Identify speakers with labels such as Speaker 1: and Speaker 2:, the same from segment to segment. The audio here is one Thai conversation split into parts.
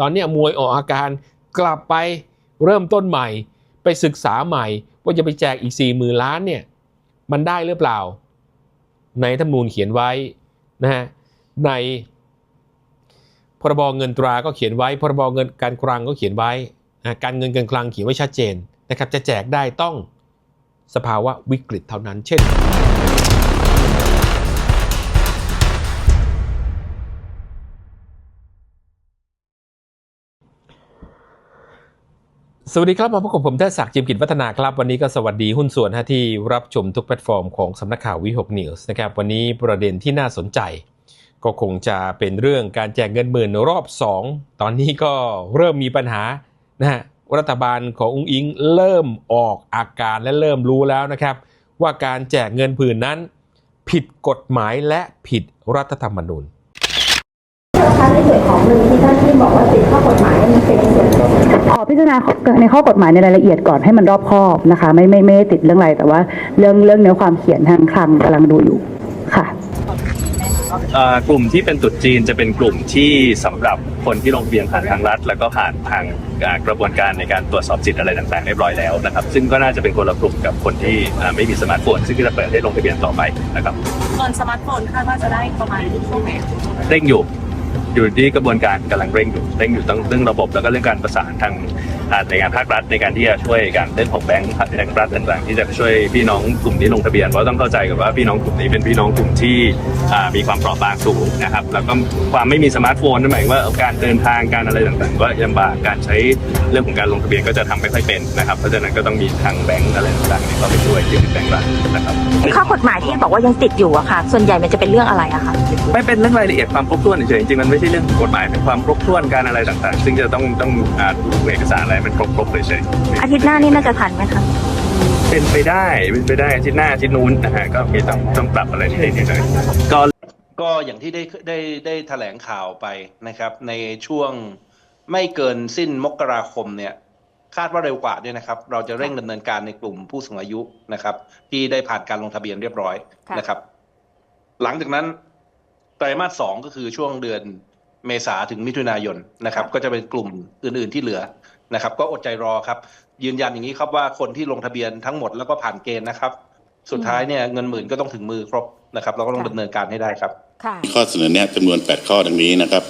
Speaker 1: ตอนนี้มวยออกอาการกลับไปเริ่มต้นใหม่ ไปศึกษาใหม่ ว่าจะไปแจกอีก4ี่หมื่นล้านเนี่ยมันได้หรือเปล่า ในธรรมนูญเขียนไว้นะฮะในพรบเงินตราก็เขียนไว้ พรบเงินการคลังก็เขียนไว้นะการเงินการคลังเขียนไว้ชัดเจนนะครับจะแจกได้ต้องสภาวะวิกฤตเท่านั้นเช่น สวัสดีครับ มาพบกับผมเทศศักดิ์จิมกิจวัฒนาครับ วันนี้ก็สวัสดีหุ้นส่วนฮะที่รับชมทุกแพลตฟอร์มของสำนักข่าววิหกนิวส์นะครับ วันนี้ประเด็นที่น่าสนใจ ก็คงจะเป็นเรื่องการแจกเงินหมื่นรอบ 2 ตอนนี้ก็เริ่มมีปัญหานะฮะรัฐบาลของอุ้งอิงเริ่มออกอาการและเริ่มรู้แล้วนะครับ ว่าการแจกเงินผืนนั้น ผิดกฎหมายและผิดรัฐธรรมนูญ
Speaker 2: คะในส่วนของหนึ่งที่ท่านที่บอกว่าติดข้อกฎหมายเนี่ยมันเป็นส่วนของ
Speaker 3: ขอพิจารณาในข้อกฎหมายในรายละเอียดก่อนให้มันรอบคอบนะคะ ไม่ไม่ไม่ได้ติดเรื่องอะไรแต่ว่า เรื่องเรื่องเนื้อความเขียนทางคลังกำลังดูอยู่ค่ะ
Speaker 4: เอ่อกลุ่มที่เป็นตรุษจีนจะเป็นกลุ่มที่สำหรับคนที่ลงทะเบียนผ่านทางรัฐ แล้วก็ผ่านทางอ่ากระบวนการในการตรวจสอบสิทธิ์อะไรต่างๆเรียบร้อยแล้วนะครับ ซึ่งก็น่าจะเป็นคนละกลุ่มกับคนที่อ่าไม่มีสมาร์ทโฟนซึ่งก็จะเปิดให้ลงทะเบียนต่อไปนะครับ
Speaker 5: ส่วนสมาร์ทโฟนคาดว่าจะได้ประมาณช่วงไหน
Speaker 4: เร่งอยู่ อยู่ที่กระบวนการกำลังเร่งอยู่เร่งอยู่ตั้งเรื่องระบบแล้วก็เรื่องการประสานทางอ่าในงานภาครัฐในการที่จะช่วยการเล่นของแบงก์แบงก์รัฐต่างๆที่จะช่วยพี่น้องกลุ่มที่ลงทะเบียนเพราะต้องเข้าใจกับว่าพี่น้องกลุ่มนี้เป็นพี่น้องกลุ่มที่มีความเปราะบางสูงนะครับแล้วก็ความไม่มีสมาร์ทโฟนนั่นหมายว่าการเดินทางการอะไรต่างๆ ก็ลำบากการใช้เรื่องของการลงทะเบียนก็จะทำไม่ค่อยเป็นนะครับเพราะฉะนั้นก็ต้องมีทางแบงก์อะไรต่างๆที่เข้าไปช่วยที่เป็นแบงก์รัฐนะครับ
Speaker 5: ข้อกฎหมายที่บอกว่ายังติดอยู่อะค่ะ ส่วนใหญ่มันจะเป็นเรื่องอะไรอะคะ
Speaker 4: ไม่เป็นเรื่องรายละเอียดความครบถ้วนเฉยจริงๆมันไม่ใช่เรื่องกฎหมายเป็นความครบถ้วนการอะไรต่างๆ ซึ่งจะต้องต้องดูเอกสารอะไรมันครบๆเลยเฉย
Speaker 5: อาทิตย์หน้านี่น่าจะทันไหมคะ
Speaker 4: ๆเป็นไปได้เป็นไปได้อาทิตย์หน้าอาทิตย์นู้นนะฮะก็มีต้องต้องปรับอะไรนิดๆหน่อยๆก็
Speaker 6: ก็อย่างที่ได้ได้ได้แถลงข่าวไปนะครับ ในช่วงไม่เกินสิ้นมกราคมเนี่ยคาดว่าเร็วกว่าด้วยนะครับ เราจะเร่งดำเนินการในกลุ่มผู้สูงอายุนะครับ ที่ได้ผ่านการลงทะเบียนเรียบร้อย
Speaker 5: ค่ะ
Speaker 6: นะครับ หลังจากนั้นไตรมาสสองก็คือช่วงเดือนเมษาถึงมิถุนายนนะครับ ก็จะเป็นกลุ่มอื่น ๆที่เหลือ นะครับ ก็อดใจรอครับ ยืนยันอย่างนี้ครับว่าคนที่ลงทะเบียนทั้งหมดแล้วก็ผ่านเกณฑ์นะครับ สุดท้ายเนี่ยเงินหมื่นก็ต้องถึงมือครบนะครับ เราก็ต้องดำเนินการให้ได้ครับ
Speaker 5: ค่ะ
Speaker 7: ข้อเสนอแนะจำนวน 8 ข้อดังนี้นะครับ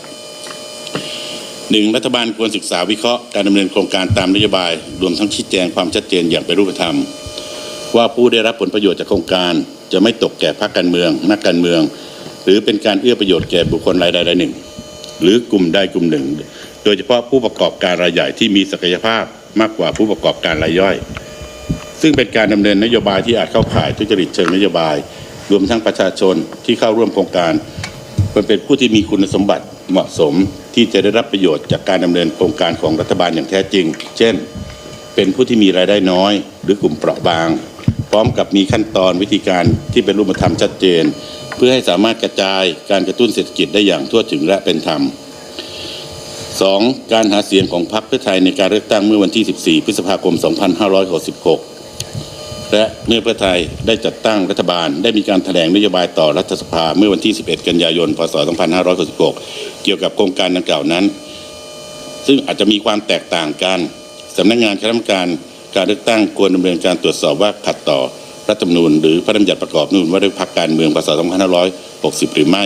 Speaker 7: หนึ่งรัฐบาลควรศึกษาวิเคราะห์การดำเนินโครงการตามนโยบาย รวมทั้งชี้แจงความชัดเจนอย่างเป็นรูปธรรม ว่าผู้ได้รับผลประโยชน์จากโครงการ จะไม่ตกแก่พรรคการเมือง นักการเมือง หรือเป็นการเอื้อประโยชน์แก่บุคคลรายใดรายหนึ่ง หรือกลุ่มใดกลุ่มหนึ่ง โดยเฉพาะผู้ประกอบการรายใหญ่ที่มีศักยภาพมากกว่าผู้ประกอบการรายย่อย ซึ่งเป็นการดำเนินนโยบายที่อาจเข้าข่ายทุจริตเชิงนโยบาย รวมทั้งประชาชนที่เข้าร่วมโครงการมันเป็นผู้ที่มีคุณสมบัติเหมาะสมที่จะได้รับประโยชน์จากการดำเนินโครงการของรัฐบาลอย่างแท้จริง เช่น เป็นผู้ที่มีรายได้น้อย หรือกลุ่มเปราะบาง พร้อมกับมีขั้นตอนวิธีการที่เป็นรูปธรรมชัดเจน เพื่อให้สามารถกระจายการกระตุ้นเศรษฐกิจได้อย่างทั่วถึงและเป็นธรรม 2. การหาเสียงของพรรคเพื่อไทยในการเลือกตั้งเมื่อวันที่ 14 พฤษภาคม 2566 และเมื่อเพื่อไทยได้จัดตั้งรัฐบาล ได้มีการแถลงนโยบายต่อรัฐสภาเมื่อวันที่ 11 กันยายน พศ 2566 เกี่ยวกับโครงการดังกล่าวนั้น ซึ่งอาจจะมีความแตกต่างกันสำนักงานคณะกรรมการการเลือกตั้งควรดำเนินการตรวจสอบว่าขัดต่อรัฐธรรมนูญหรือพระราชบัญญัติประกอบนูญว่าด้วยพรรคการเมืองพศ 2560 หรือไม่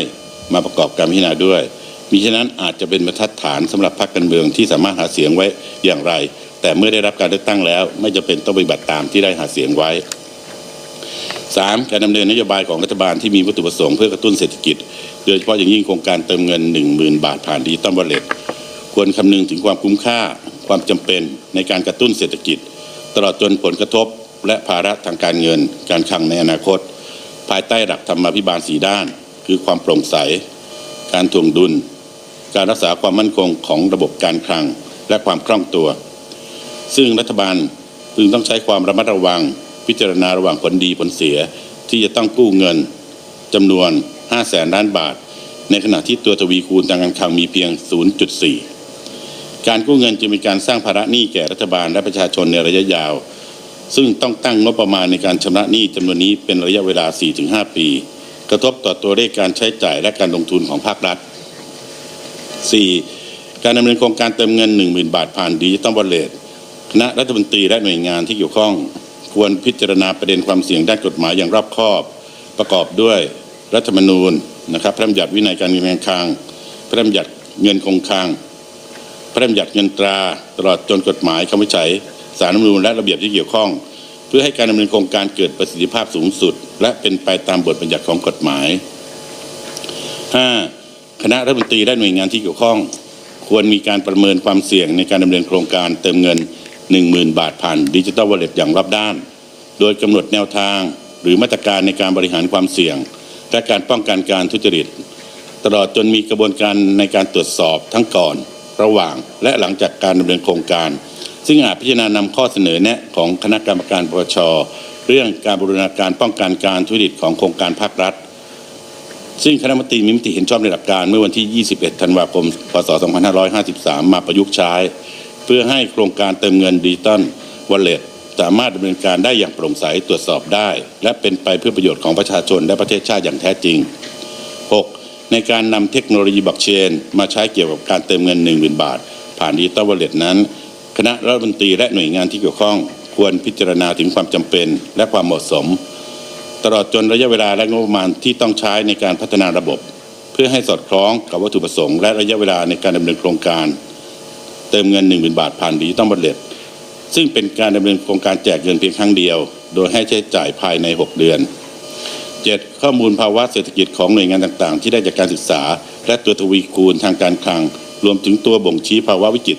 Speaker 7: มาประกอบการพิจารณาด้วย มิฉะนั้นอาจจะเป็นบรรทัดฐานสำหรับพรรคการเมืองที่สามารถหาเสียงไว้อย่างไร แต่เมื่อได้รับการเลือกตั้งแล้ว ไม่จำเป็นต้องปฏิบัติตามที่ได้หาเสียงไว้ 3. การดำเนินนโยบายของรัฐบาลที่มีวัตถุประสงค์เพื่อกระตุ้นเศรษฐกิจ โดยเฉพาะอย่างยิ่งโครงการเติมเงิน 10,000 บาทผ่านดิจิตอลวอลเลตควรคำนึงถึงความคุ้มค่าความจำเป็นในการกระตุ้นเศรษฐกิจ ตลอดจนผลกระทบ และภาระทางการเงิน การคลังในอนาคต ภายใต้หลักธรรมาภิบาลสีด้าน คือความโปร่งใส การถ่วงดุล การรักษาความมั่นคงของระบบการคลังและความคล่องตัว ซึ่งรัฐบาลพึงต้องใช้ความระมัดระวัง พิจารณาระหว่างผลดีผลเสียที่จะต้องกู้เงินจำนวน 5 0 0แสนล้านบาท ในขณะที่ตัวทวีคูณทางการคลังมีเพียง 0.4 การกู้เงินจะมีการสร้างภาระหนี้แก่รัฐบาลและประชาชนในระยะยาว ซึ่งต้องตั้งงบประมาณในการชำระหนี้จำนวนนี้เป็นระยะเวลา 4-5 ปี กระทบต่อตัวเลขการใช้จ่ายและการลงทุนของภาครัฐ 4. การดำเนินโครงการเติมเงิน 10,000 บาทผ่านดิจิตอลวอลเล็ตคณะรัฐมนตรีและหน่วยงานที่เกี่ยวข้อง ควรพิจารณาประเด็นความเสี่ยงด้านกฎหมายอย่างรอบคอบ ประกอบด้วยรัฐธรรมนูญนะครับ พระราชบัญญัติวินัยการเงินการคลัง พระราชบัญญัติเงินคงคลัง พระราชบัญญัติเงินตรา ตลอดจนกฎหมายคำวิจัยสารรัฐธรรมนูญและระเบียบที่เกี่ยวข้อง เพื่อให้การดำเนินโครงการเกิดประสิทธิภาพสูงสุด และเป็นไปตามบทบัญญัติของกฎหมาย 5. คณะรัฐมนตรีและหน่วยงานที่เกี่ยวข้อง ควรมีการประเมินความเสี่ยงในการดำเนินโครงการเติมเงิน 10,000 บาทผ่านดิจิทัลวอลเล็ตอย่างรอบด้าน โดยกำหนดแนวทาง หรือมาตรการในการบริหารความเสี่ยง และการป้องกันการทุจริต ตลอดจนมีกระบวนการในการตรวจสอบทั้งก่อน ระหว่าง และหลังจากการดำเนินโครงการ ซึ่งอาจพิจารณานำข้อเสนอแนะของคณะกรรมการปปชเรื่องการบรูรณาการป้องกันการทุจริตของโครงการภาครัฐ ซึ่งคณะมนตรีมีมติเห็นชอบในหลักการ เมื่อวันที่ 21 ธันวาคม พศ 2553 มาประยุกต์ใช้ เพื่อให้โครงการเติมเงินดิจิตอลวอลเล็ตสามารถดำเนินการได้อย่างโปร่งใสตรวจสอบได้ และเป็นไปเพื่อประโยชน์ของประชาชนและประเทศชาติอย่างแท้จริง 6. ในการนำเทคโนโลยีบล็อกเชน มาใช้เกี่ยวกับการเติมเงิน 10,000 บาท ผ่านดิจิตอลวอลเล็ตนั้น คณะรัฐมนตรีและหน่วยงานที่เกี่ยวข้อง ควรพิจารณาถึงความจำเป็นและความเหมาะสม ตลอดจนระยะเวลาและงบประมาณที่ต้องใช้ในการพัฒนาระบบ เพื่อให้สอดคล้องกับวัตถุประสงค์และระยะเวลาในการดำเนินโครงการ เติมเงิน 1 0,000 บาทผ่านดิจิตอลวอลเล็ตซึ่งเป็นการดำเนินโครงการแจกเงินเพียงครั้งเดียว โดยให้ใช้จ่ายภายใน 6 เดือน 7. ข้อมูลภาวะเศรษฐกิจของหน่วยงานต่างๆ ที่ได้จากการศึกษา และตัวทวีคูณทางการคลัง รวมถึงตัวบ่งชี้ภาวะวิกฤต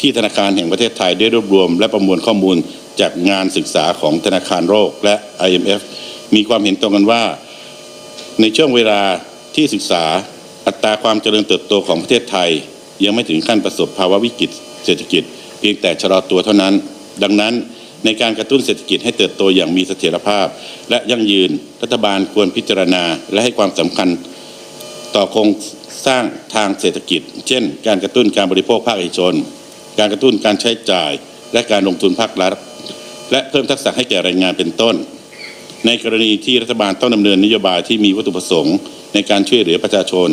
Speaker 7: ที่ธนาคารแห่งประเทศไทยได้รวบรวม และประมวลข้อมูลจากงานศึกษาของธนาคารโลกและ IMF มีความเห็นตรงกันว่า ในช่วงเวลาที่ศึกษาอัตราความเจริญเติบโตของประเทศไทย ยังไม่ถึงขั้นประสบภาวะวิกฤตเศรษฐกิจ เพียงแต่ชะลอตัวเท่านั้น ดังนั้นในการกระตุ้นเศรษฐกิจให้เติบโตอย่างมีเสถียรภาพ และยั่งยืนรัฐบาลควรพิจารณาและให้ความสำคัญ ต่อโครงสร้างทางเศรษฐกิจ เช่น การกระตุ้นการบริโภคภาคเอกชน การกระตุ้นการใช้จ่าย และการลงทุนภาครัฐ และเพิ่มทักษะให้แก่แรงงานเป็นต้น ในกรณีที่รัฐบาลต้องดำเนินนโยบายที่มีวัตถุประสงค์ ในการช่วยเหลือประชาชน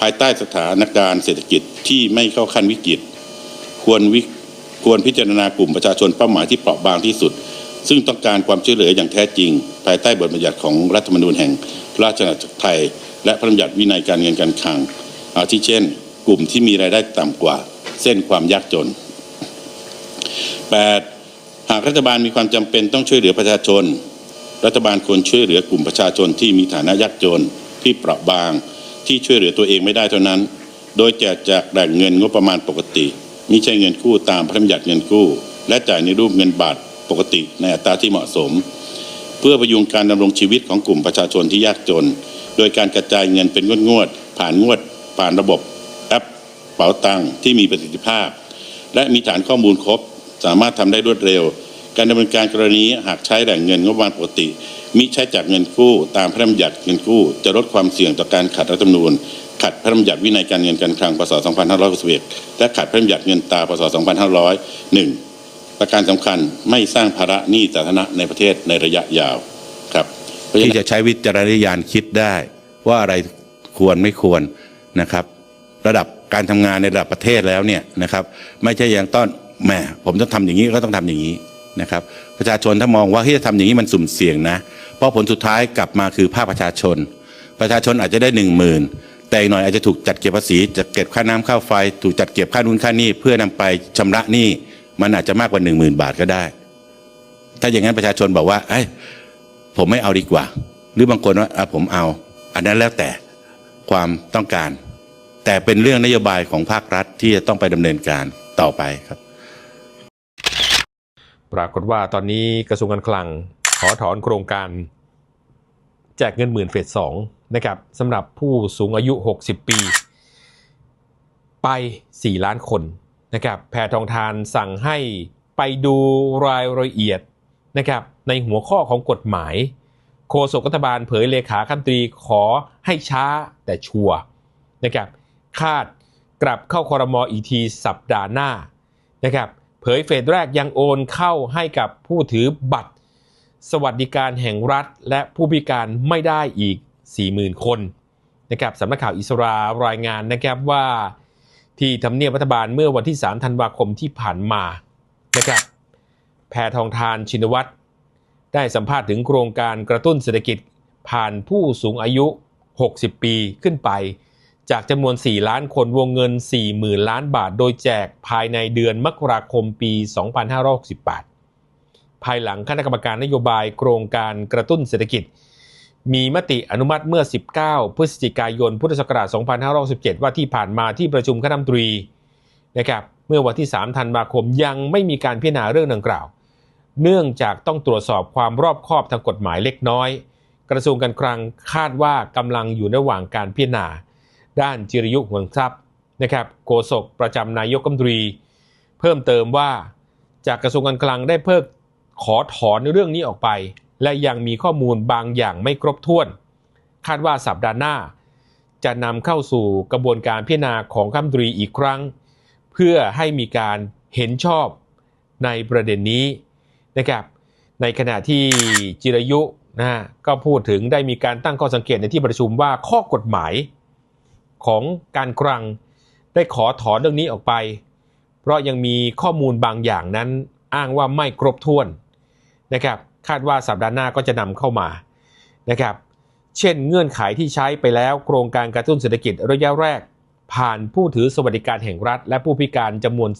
Speaker 7: ภายใต้สถานการณ์เศรษฐกิจที่ไม่เข้าขั้นวิกฤต ควรวิควรพิจารณากลุ่มประชาชนเป้าหมายที่เปราะบางที่สุด ซึ่งต้องการความช่วยเหลืออย่างแท้จริง ภายใต้บทบัญญัติของรัฐธรรมนูญแห่งราชอาณาจักรไทย และพระราชบัญญัติวินัยการเงินการคลังอาทิเช่น กลุ่มที่มีรายได้ต่ำกว่า เส้นความยากจน 8. หากรัฐบาลมีความจำเป็นต้องช่วยเหลือประชาชน รัฐบาลควรช่วยเหลือกลุ่มประชาชนที่มีฐานะยากจนที่เปราะบาง ที่ช่วยเหลือตัวเองไม่ได้เท่านั้น โดยแจกจากแหล่งเงินงบประมาณปกติมิใช่เงินกู้ตามพระราชบัญญัติเงินกู้ และจ่ายในรูปเงินบาทปกติในอัตราที่เหมาะสม เพื่อประยุงการดำรงชีวิตของกลุ่มประชาชนที่ยากจน โดยการกระจายเงินเป็นงวดๆผ่านงวด ผ่านระบบแอปเป๋าตังค์ที่มีประสิทธิภาพ และมีฐานข้อมูลครบ สามารถทำได้รวดเร็ว การดำเนินการกรณีหากใช้แหล่งเงินงบประมาณปกติ มิใช้จากเงินกู้ตามพระราชบัญญัติเงินกู้จะลดความเสี่ยงต่อการขัดรัฐธรรมนูญขัดพระราชบัญญัติวินัยการเงินการคลังพศ2561และขัดพระราชบัญญัติเงินตราพศ2501 ประการสำคัญไม่สร้างภาระหนี้สาธารณะในประเทศในระยะยาวครับ
Speaker 8: ที่จะใช้วิจารณญาณคิดได้ ว่าอะไรควรไม่ควรนะครับ ระดับการทำงานในระดับประเทศแล้วเนี่ยนะครับ ไม่ใช่ย่างต้อนแหมผมต้องทำอย่างนี้ก็ต้องทำอย่างนี้ นะครับประชาชนถ้ามองว่าที่จะทำอย่างนี้มันสุ่มเสี่ยงนะ เพราะผลสุดท้ายกลับมาคือภาคประชาชน ประชาชนอาจจะได้หนึ่งหมื่นแต่อีกหน่อยอาจจะถูกจัดเก็บภาษีจัดเก็บค่าน้ำค่าไฟ ถูกจัดเก็บค่านู้นค่านี้เพื่อนำไปชำระหนี้มันอาจจะมากกว่าหนึ่งหมื่นบาทก็ได้ ถ้าอย่างนั้นประชาชนบอกว่าเอ้ยผมไม่เอาดีกว่า หรือบางคนว่าอะผมเอา อันนั้นแล้วแต่ความต้องการ แต่เป็นเรื่องนโยบายของภาครัฐที่จะต้องไปดำเนินการต่อไปครับ
Speaker 1: ปรากฏว่าตอนนี้กระทรวงการคลัง ขอถอนโครงการ แจกเงินหมื่นเฟสสองนะครับสำหรับผู้สูงอายุ 60 ปี ไป 4 ล้านคนนะครับแพทองทานสั่งให้ไปดูรายละเอียดนะครับในหัวข้อของกฎหมาย โฆษกรัฐบาลเผยเลขาคันตรีขอให้ช้าแต่ชัวร์นะครับคาดกลับเข้าคอรมออีทีสัปดาห์หน้านะครับ เผยเฟสแรกยังโอนเข้าให้กับผู้ถือบัตร สวัสดิการแห่งรัฐ และผู้พิการไม่ได้อีก 40,000 คนนะครับสำนักข่าวอิสรารายงานนะครับว่าที่ทำเนียบรัฐบาลเมื่อวันที่ 3 ธันวาคมที่ผ่านมานะครับแพทองทานชินวัตรได้สัมภาษณ์ถึงโครงการกระตุ้นเศรษฐกิจผ่านผู้สูงอายุ 60 ปีขึ้นไป จากจำนวน 4 ล้านคนวงเงิน 40,000 ล้านบาท โดยแจกภายในเดือนมกราคมปี 2568 ภายหลังคณะกรรมการนโยบายโครงการกระตุ้นเศรษฐกิจ มีมติอนุมัติเมื่อ 19 พฤศจิกายน พุทธศักราช 2567ว่าที่ผ่านมาที่ประชุมคณะรัฐมนตรีนะครับเมื่อวันที่ 3 ธันวาคมยังไม่มีการพิจารณาเรื่องดังกล่าว เนื่องจากต้องตรวจสอบความรอบคอบทางกฎหมายเล็กน้อย กระทรวงการคลังคาดว่ากำลังอยู่ระหว่างการพิจารณา ด้านจิรยุห่วงทรัพย์นะครับโฆษกประจำนายกรัฐมนตรี เพิ่มเติมว่าจากกระทรวงการคลังได้เพิกขอถอนเรื่องนี้ออกไป และยังมีข้อมูลบางอย่างไม่ครบถ้วน คาดว่าสัปดาห์หน้า จะนำเข้าสู่กระบวนการพิจารณาของคัมตรีอีกครั้ง เพื่อให้มีการเห็นชอบในประเด็นนี้นะครับในขณะที่จิรยุนะก็พูดถึงได้มีการตั้งข้อสังเกตในที่ประชุมว่าข้อกฎหมาย ของการคลัง ได้ขอถอนเรื่องนี้ออกไป เพราะยังมีข้อมูลบางอย่างนั้นอ้างว่าไม่ครบถ้วนนะครับคาดว่าสัปดาห์หน้าก็จะนำเข้ามานะครับเช่นเงื่อนไขที่ใช้ไปแล้วโครงการกระตุ้นเศรษฐกิจระยะแรก ผ่านผู้ถือสวัสดิการแห่งรัฐ และผู้พิการจำนวน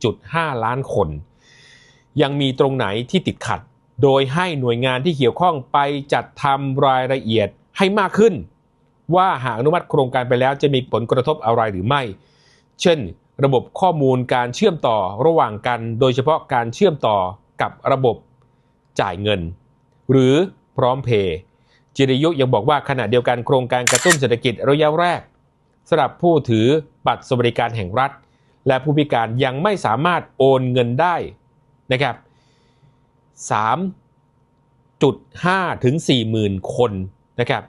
Speaker 1: 14.5 ล้านคน ยังมีตรงไหนที่ติดขัด โดยให้หน่วยงานที่เกี่ยวข้องไปจัดทำรายละเอียดให้มากขึ้น ว่าหากอนุมัติโครงการไปแล้วจะมีผลกระทบอะไรหรือไม่ เช่น ระบบข้อมูลการเชื่อมต่อระหว่างกัน โดยเฉพาะการเชื่อมต่อกับระบบจ่ายเงิน หรือพร้อมเพย์จิริยุยังบอกว่าขณะเดียวกันโครงการกระตุ้นเศรษฐกิจระยะแรกสำหรับผู้ถือบัตรสวัสดิการแห่งรัฐ และผู้พิการยังไม่สามารถโอนเงินได้นะครับ 3.5 ถึง 40,000 คนนะครับ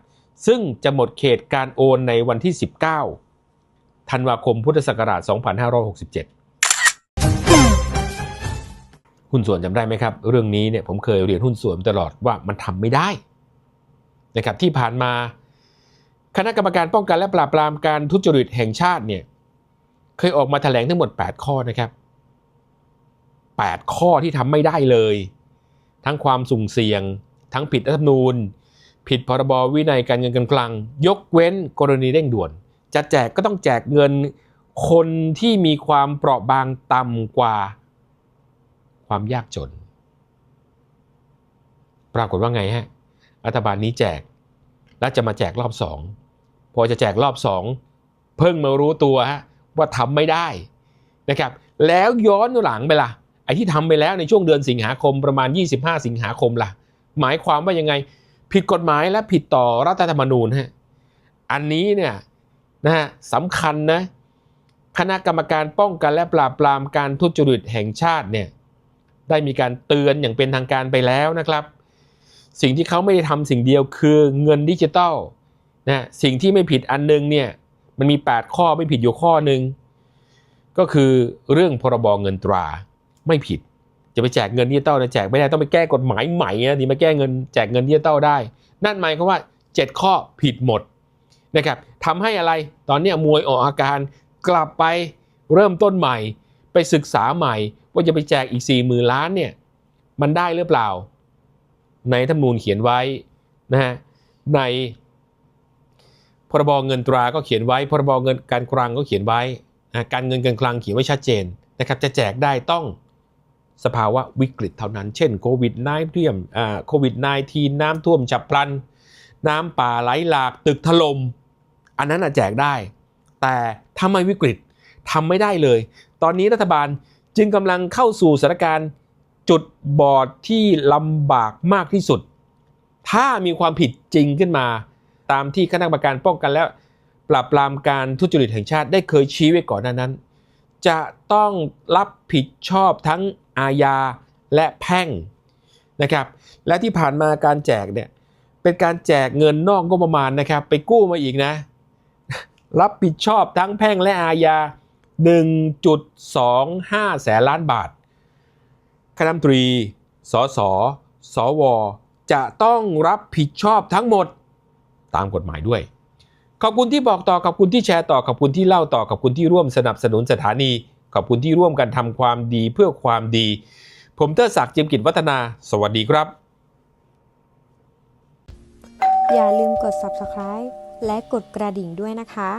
Speaker 1: ซึ่งจะหมดเขตการโอนในวันที่ 19 ธันวาคมพุทธศักราช 2567 หุ้นส่วนจำได้ไหมครับ เรื่องนี้เนี่ยผมเคยเรียนหุ้นส่วนตลอดว่ามันทำไม่ได้นะครับที่ผ่านมา คณะกรรมการป้องกันและปราบปรามการทุจริตแห่งชาติเนี่ยเคยออกมาแถลงทั้งหมด 8 ข้อนะครับ 8 ข้อที่ทำไม่ได้เลย ทั้งความสุ่มเสี่ยง ทั้งผิดรัฐธรรมนูญ ผิดพรบวินัยการเงินการคลัง ยกเว้นกรณีเร่งด่วน จะแจกก็ต้องแจกเงินคนที่มีความเปราะบางต่ำกว่า ความยากจน ปรากฏว่าไงฮะรัฐบาลนี้แจก แล้วจะมาแจกรอบสองพอจะแจกรอบสองเพิ่งมารู้ตัวฮะว่าทำไม่ได้นะครับ แล้วย้อนหลังไปล่ะไอ้ที่ทำไปแล้วในช่วงเดือนสิงหาคมประมาณ 25 สิงหาคมล่ะ หมายความว่ายังไง ผิดกฎหมายและผิดต่อรัฐธรรมนูญฮะอันนี้เนี่ยนะฮะสำคัญนะคณะกรรมการป้องกันและปราบปรามการทุจริตแห่งชาติเนี่ยได้มีการเตือนอย่างเป็นทางการไปแล้วนะครับ สิ่งที่เขาไม่ได้ทำสิ่งเดียวคือเงินดิจิตอลนะสิ่งที่ไม่ผิดอันนึงเนี่ยมันมี 8 ข้อไม่ผิดอยู่ข้อหนึ่งก็คือเรื่องพรบเงินตราไม่ผิด จะไปแจกเงินดิจิตอลนะแจกไม่ได้ต้องไปแก้กฎหมายใหม่นะถึงมาแก้เงินแจกเงินดิจิตอลได้ นั่นหมายความว่า 7 ข้อผิดหมดนะครับทำให้อะไรตอนนี้มวยออกอาการกลับไปเริ่มต้นใหม่ ไปศึกษาใหม่ ว่าจะไปแจกอีก4ี่หมื่นล้านเนี่ยมันได้หรือเปล่า ในธรรมนูญเขียนไว้นะฮะในพรบเงินตราก็เขียนไว้ พรบเงินการคลังก็เขียนไว้นะการเงินการคลังเขียนไว้ชัดเจนนะครับจะแจกได้ต้อง สภาวะวิกฤตเท่านั้น เช่นโควิด9เทียมอ่าโควิด -19 น้ำท่วมฉับพลัน น้ำป่าไหลหลากตึกถล่มอันนั้นอะแจกได้ แต่ถ้าไมวิกฤตทำไม่ได้เลย ตอนนี้รัฐบาลจึงกำลังเข้าสู่สถานการณ์จุดบอดที่ลำบากมากที่สุด ถ้ามีความผิดจริงขึ้นมา ตามที่คณะกรรมการป้องกันและปราบปรามการทุจริตแห่งชาติได้เคยชี้ไว้ก่อนหน้านั้น จะต้องรับผิดชอบทั้ง อาญาและแพ่งนะครับ และที่ผ่านมาการแจกเนี่ยเป็นการแจกเงินนอกงบประมาณนะครับ ไปกู้มาอีกนะ รับผิดชอบทั้งแพ่งและอาญา 1.25 แสนล้านบาทคณะมนตรี สส สว จะต้องรับผิดชอบทั้งหมดตามกฎหมายด้วย ขอบคุณที่บอกต่อขอบคุณที่แชร์ต่อขอบคุณที่เล่าต่อขอบคุณที่ร่วมสนับสนุนสถานี ขอบคุณที่ร่วมกันทำความดีเพื่อความดี ผมเตอร์ศักดิ์เจียมกิจวัฒนา สวัสดีครับ
Speaker 9: อย่าลืมกด subscribe และกดกระดิ่งด้วยนะคะ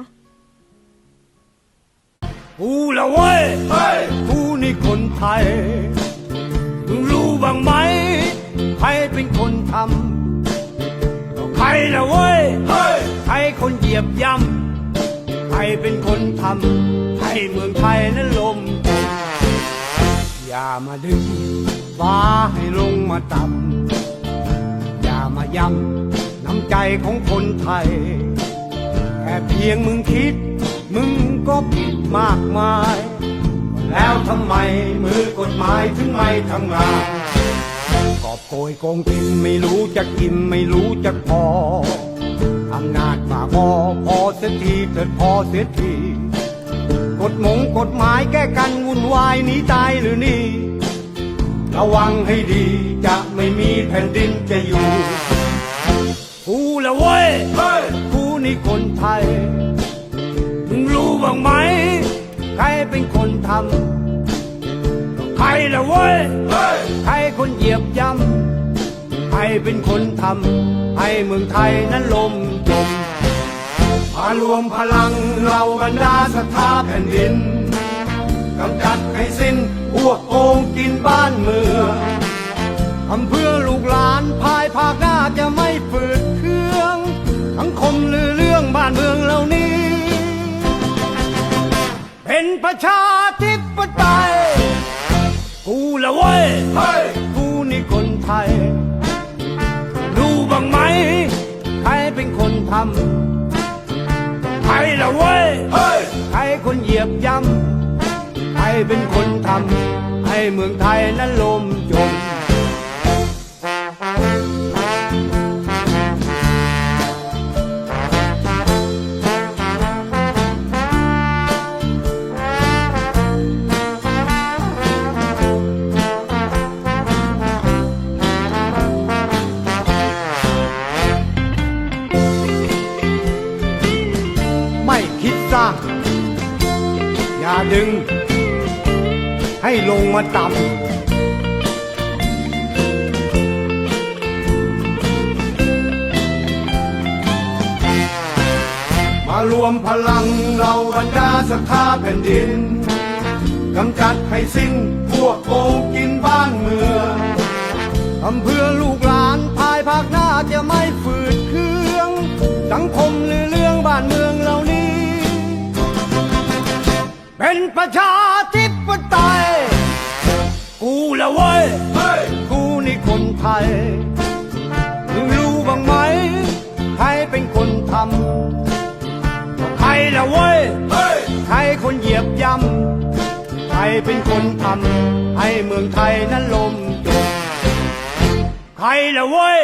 Speaker 10: กูละเว้ยกูนี่คนไทยมึงรู้บ้างไหม ใครเป็นคนทำก็ใครละเว้ย ใครคนเหยียบย่ำใค รเป็นคนทำให้เมืองไทยนั้นลม อย่ามาดึงฟ้าให้ลงมาต่ำอย่ามาย้ำน้ำใจของคนไทย แค่เพียงมึงคิด มึงก็ผิดมากมาย แล้วทำไมมือกฎหมายถึงไม่ทำงานกอบโกยโกงกินไม่รู้จะกินไม่รู้จะพอ อำนาจมากพอพอเสียทีเถิดพอเสียทีกฎหมงกฎหมายแก้กันวุ่นวายหนีตายหรือนี่ระวังให้ดีจะไม่มีแผ่นดินจะอยู่กูละเว้ยกูนี่คนไทย มึงรู้บ้างไหม ใครเป็นคนทำใครละเว้ยใครคนเหยียบย่ำใค รเป็นคนทำให้เมืองไทยนั้นลมจมมารวมพลังเราบรรดาสถาแผ่นดินกำจัดให้สิ้นพวกโกงกินบ้านเมืองทำเพื่อลูกหลานภายภาคหน้าจะไม่ฝืดเครื่องสังคมลือเรื่องบ้านเมืองเหล่านี้ เป็นประชาธิปไตยกูละเว้ย ทำใครละเว้ยใครคนเหยียบย่ำใครเป็นคนทำให้เมืองไทยนั้นลมจมไม่ มาต่ำ มารวมพลังเราบรรดาสถาแผ่นดินกำจัดให้สิ้นพวกโกงกินบ้านเมืองทำเพื่อลูกหลานภายภาคหน้าจะไม่ฝืดเคือง สังคมหรือเรื่องบ้านเมืองเหล่านี้ เป็นประชา นี่คนไทยมึงรู้บ้างไหมใครเป็นคนทำใครละเว้ยใครคนเหยียบย่ำใครเป็นคนทำให้เมืองไทยนั้นลมจมใครละเว้ย